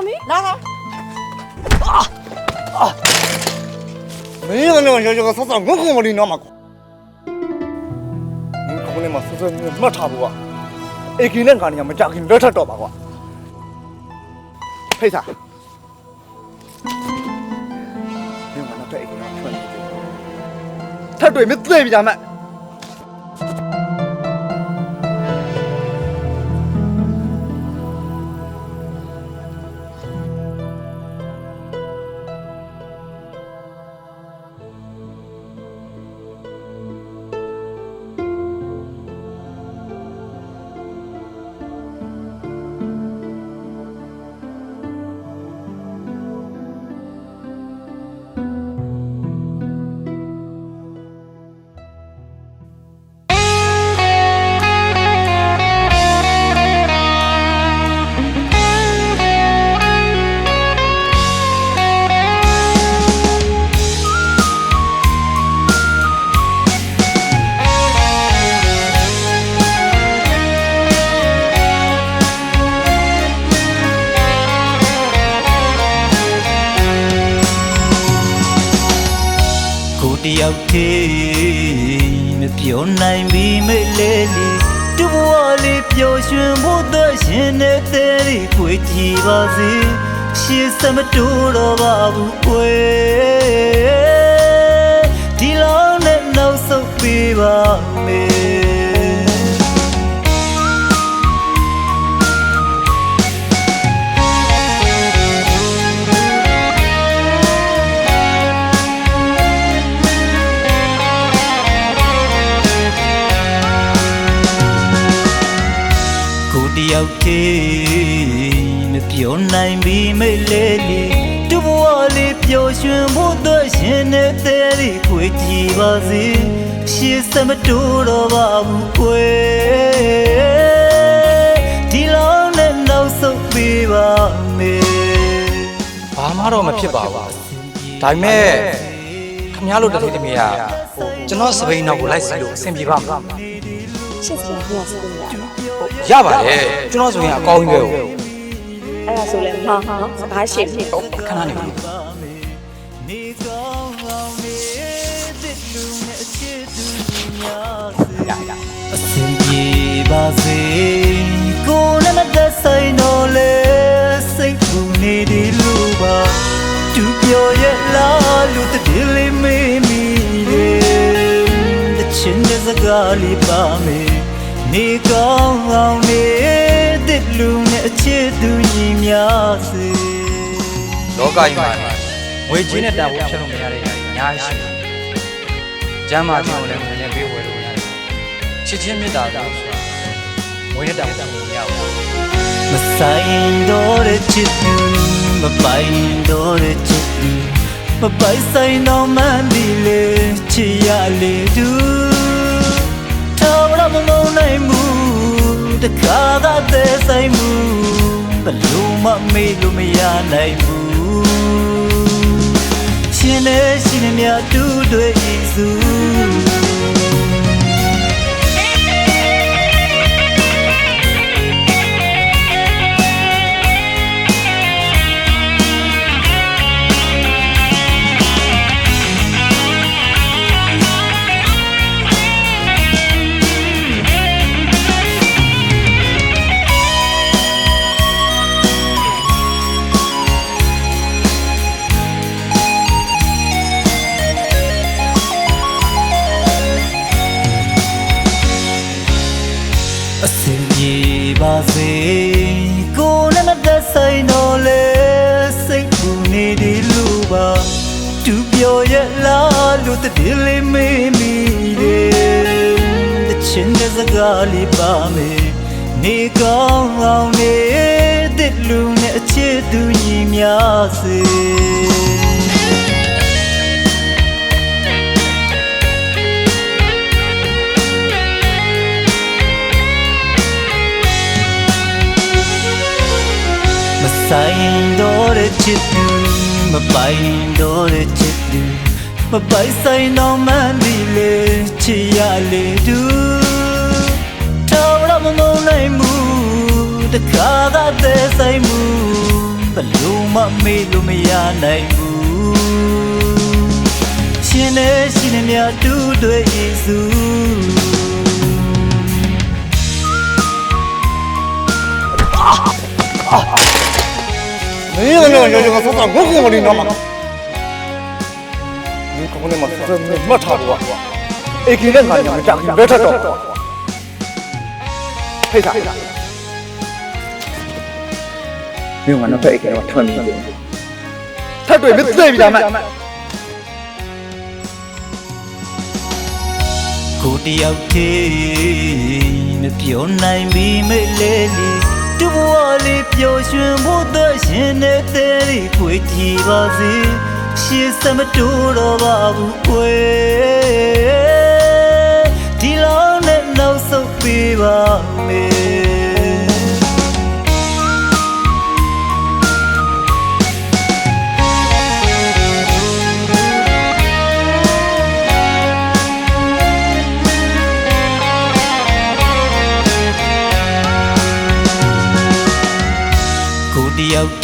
မမီလာလာမင်းလည်းရောရောဆော့ဆော့ငုံငုံမလေးနော်မကောမင်းကောင်းနေမှာဆော့ဆော့မှတ်ထားဖို့ကအေကီနဲ့ကနေမကြခင်လွတ်ထတော့ပါကွာဖိတ်စားမင်းကတော့တဲ့အေကီကထွက်နေတယ်ထပ်တွေ့မသိပြကြမှာ ယောက်တည်းမပြောနိုင်ပြီမေလေးလေးတူဘဝလေးပျော်ရွှင်ဖို့တော့ရှင်နေတဲ့ရီခွေကြည့်ပါစေရှေ့စမတိုးတော့ပါဘူးကွယ်ဒီလောနဲ့နောက်ဆုတ်ပေးပါမေ တယောက်တည်းမပြောနိုင်ပြီမေလေးလေးတူဘဝလေးပျော်ရွှင်ဖို့တော့ရှင်နေတဲ့ရီခွေကြည့်ပါစေရှေ့စမတိုးတော့ပါဘူးကွယ်ဒီလောနဲ့နောက်ဆုတ်ပေးပါမေဘာမှတော့မဖြစ်ပါဘူးဒါပေမဲ့ခမ ्या လို့တလေးတမီးကကျွန်တော်စပိန်နောက်ကိုလိုက်စီလို့အဆင်ပြေပါမလားချစ်စရာပြရစလို့ရ ရပါတယ်ကျွန်တော်ဆိုရင်အကောင်းကြီးပဲဟုတ်အဲ့ဒါဆိုလဲမဟာစကားရှိပြီခဏနေပါနေကောင်းအောင်နေတဲ့လူနဲ့အချစ်သူများစေအစင်ပြေပါစေကိုယ်နဲ့မသက်ဆိုင်တော့လေစိတ်ကူနေဒီလူပါသူပြောရဲ့လားလူတည်းလေးမေးမိတယ်တချင်တဲ့စကားလေးပါမယ် နေကောင်းအောင်နေတဲ့လူနဲ့အချစ်သူညီများစေလောကကြီးမှာငွေချင်းနဲ့တာဖို့ဖြတ်လို့မရတဲ့နေရာတွေအများကြီးရှိတယ်ကျမ်းမာခြင်းကိုလည်းနည်းနည်းပေးဝယ်လို့ရတယ်ချစ်ချင်းမေတ္တာလို့ဆိုတာငွေနဲ့တာဖို့ဖြတ်လို့မရဘူးမဆိုင်တော့တဲ့ချစ်သူမပိုင်တော့တဲ့ချစ်သူမပိုင်ဆိုင်တော့မှန်းဒီလေချစ်ရလေသူ တော်ရမမုန်းနိုင်မှုတခါကတဲ့ဆိုင်မှုဘလို့မမေ့လို့မရနိုင်ဘူးရှင်နေရှင်နေမြတ်တူတွေဤစု အစင်ပြေပါစေကိုယ်နဲ့မသက်ဆိုင်တော့လေစိတ်ကူနေဒီလူပါသူပြောရဲ့လားလို့တည်းလေးမေးမိတယ်တချင်တဲ့စကားလေးပါမယ်နေကောင်းအောင်နေတဲ့လူနဲ့အချစ်သူညီများစေ ဆိုင်တော့တဲ့ချစ်သူမပိုင်တော့တဲ့ချစ်သူမပိုက်ဆိုင်တော့မှန်းဒီလေချစ်ရလေတူထောက်ရမမုန်းနိုင်မှုတခါကတဲ့ဆိုင်မှုဘလို့မမေ့လို့မရနိုင်ဘူးရှင်နေရှင်နေမြတူတွေယေစုမင်း လည်းလည်းရောရောဆောတာဘုတ်ကောင်လေးနော်မဒီကောင်လေးမမထားဘူးကွာအေကင်းနဲ့ငါညမကြခင်လက်ထက်တော့ဟေးစားဒီမှာတော့ဖက်အေကင်းတော့ထွန်းနေတယ်ထပ်တွေ့မသိပြီလားမကိုတယောက်တည်းမပြောနိုင်ပြီမလေးလီ တူဘဝလေးပျော်ရွှင်ဖို့တော့ရှင်နေတဲ့ခွေကြည့်ပါစေရှေ့စမတူတော့ပါဘူးကွယ်ဒီလောနဲ့နောက်ဆုတ်ပေးပါမယ်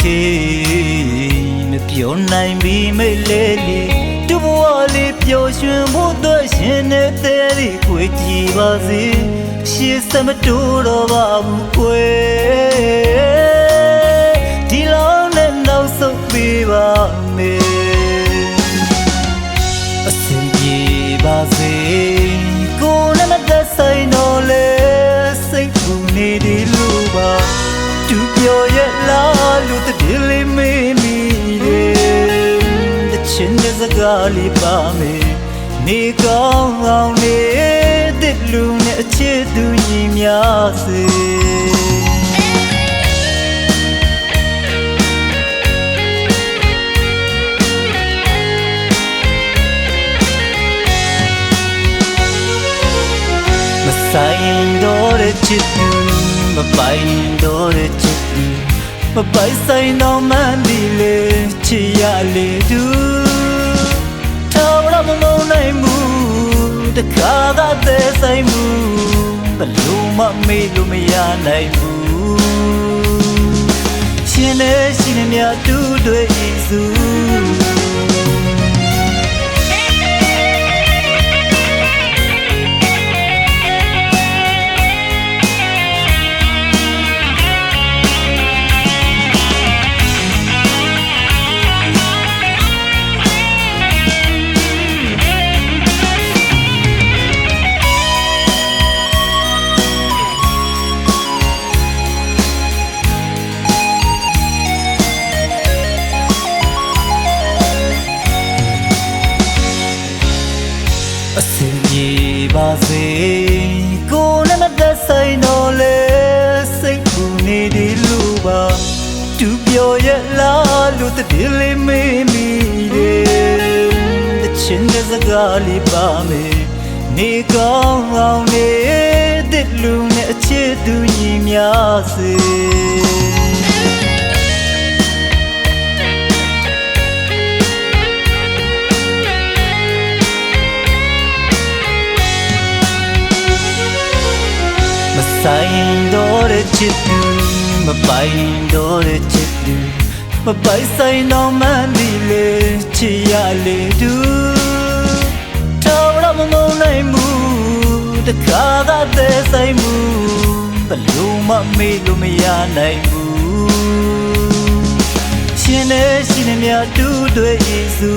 ကိုတယောက်တည်းမပြောနိုင်ပြီမေလေးလီတူဘဝလေးပျော်ရွှင်ဖို့တော့ရှင်နေတဲ့ခွေကြည့်ပါစေရှေ့စမတူတော့ပါဘူးကွယ်ဒီလောနဲ့နောက်ဆုတ်ပေးပါမယ်အစင် စကားလေးပါမယ်နေကောင်းအောင်နေတဲ့လူနဲ့အချစ်သူညီများစေမဆိုင်တော့တဲ့ချစ်သူမပိုင်တော့တဲ့ချစ်သူမပိုင်ဆိုင်တော့မှန်းဒီလေချစ်ရလေသူထောက်ရ မမုန်းနိုင်ဘူးတခါကတဲ့ဆိုင်မှုဘလို့မမေ့လို့မရနိုင်ဘူးရှင်နေရှင်နေမြတ်တူတွေယေစု အစင်ပြေပါစေကိုယ်နဲ့မသက်ဆိုင်တော့လေစိတ်ပူနေဒီလူပါသူပြောရဲ့လားလူတည်းလေးမေးမိတယ်တချင်တဲ့စကားလေးပါမယ်နေကောင်းအောင်နေတဲ့လူနဲ့အချစ်သူညီများစေ မဆိုင်တော့တဲ့ချစ်သူမပိုင်တော့တဲ့ချစ်သူမပိုင်ဆိုင်တော့မှန်းဒီလေချစ်ရလေသူထောက်ရမမုန်းနိုင်ဘူးတခါကတဲ့ဆိုင်မှုဘလို့မမေ့လို့မရနိုင်ဘူးရှင်နေရှင်နေမြတ်တူတွေယေစု